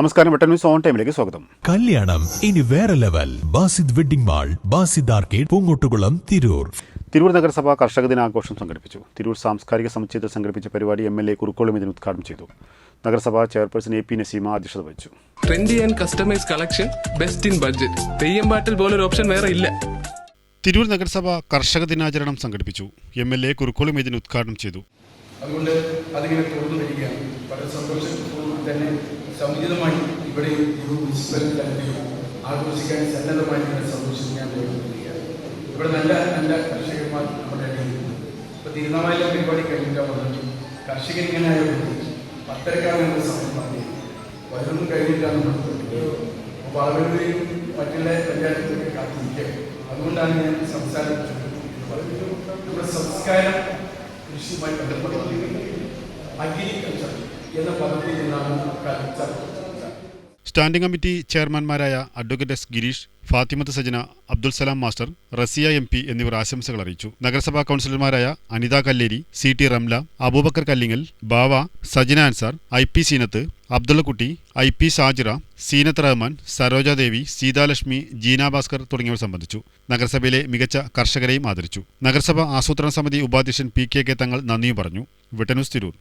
നമസ്കാരം Vettan news on ടൈമിലേക്ക് സ്വാഗതം. കല്യാണം ഇനി വേറെ level. Basid wedding mall Basid arcade Poongottukulam Tirur. Tirur നഗരസഭ കർഷക ദിനാഘോഷം സംഘടിപ്പിച്ചു. തിരൂർ സാംസ്കാരിക സമുച്ചയത്തിൽ സംഘടിപ്പിച്ച പരിപാടി എം എൽ എ കുറുക്കോളം ഇതിന് ഉദ്ഘാടനം ചെയ്തു. നഗരസഭാ ചെയർപേഴ്സൺ എ പി നസീമ അധ്യക്ഷത വഹിച്ചു. Trendy and customise collection best in budget theyyam പാട്ടിൽ പോലൊരു ഓപ്ഷൻ വേറെ ഇല്ല. തിരൂർ നഗരസഭ കർഷക ദിനാചരണം സംഘടിപ്പിച്ചു. എം എൽ എ കുറുക്കോളം ഇതിന് ഉദ്ഘാടനം ചെയ്തു. അതുകൊണ്ട് അതിങ്ങനെ വരികയാണ്. വളരെ സന്തോഷത്തോടും തന്നെ സമുചിതമായി ഇവിടെ ഒരു മുനിസിപ്പൽ തലത്തിലോ ആഘോഷിക്കാൻ സന്നദ്ധമായി ഇവിടെ സന്തോഷിക്കാൻ വരികയാണ് ഇവിടെ നല്ല നല്ല കർഷകന്മാർ നമ്മുടെ ഇടയിലുണ്ട് ഇപ്പോൾ തിരുനാവായിലെ പരിപാടി കഴിഞ്ഞിട്ട് പറഞ്ഞു ഇങ്ങനെ ആയതുകൊണ്ട് പത്തരക്കാണ് നമ്മൾ സമയം പറഞ്ഞത്. വരുന്നും കഴിഞ്ഞിട്ടാണ് അപ്പോൾ വളവലൂരിലും മറ്റുള്ള പഞ്ചായത്തിലൊക്കെ കാത്തിരിക്കുക. അതുകൊണ്ടാണ് ഞാൻ സംസാരിച്ചത് നമ്മുടെ സംസ്കാരം കൃഷിയുമായി ബന്ധപ്പെട്ടുകൊണ്ടിരിക്കുന്നത് agriculture standing committee ചെയർമാൻമാരായ advocate S Girish Fathimath Sajana Abdul Salam master Rasiya M P എന്നിവർ ആശംസകൾ അറിയിച്ചു. നഗരസഭാ കൗൺസിലർമാരായ Anitha Kalleri C T Ramla Abubakar Kallingal Bava Sajana Ansar I P Seenath Abdullakutty I P Shajira Seenath Rahman Sarojadevi Seethalakshmi Jeena Bhaskar തുടങ്ങിയവർ സംബന്ധിച്ചു. നഗരസഭയിലെ മികച്ച കർഷകരെയും ആദരിച്ചു. നഗരസഭാ ആസൂത്രണ സമിതി ഉപാധ്യക്ഷൻ പി കെ കെ തങ്ങൾ നന്ദിയും പറഞ്ഞു. വിട്ടനൂസ് തിരൂർ.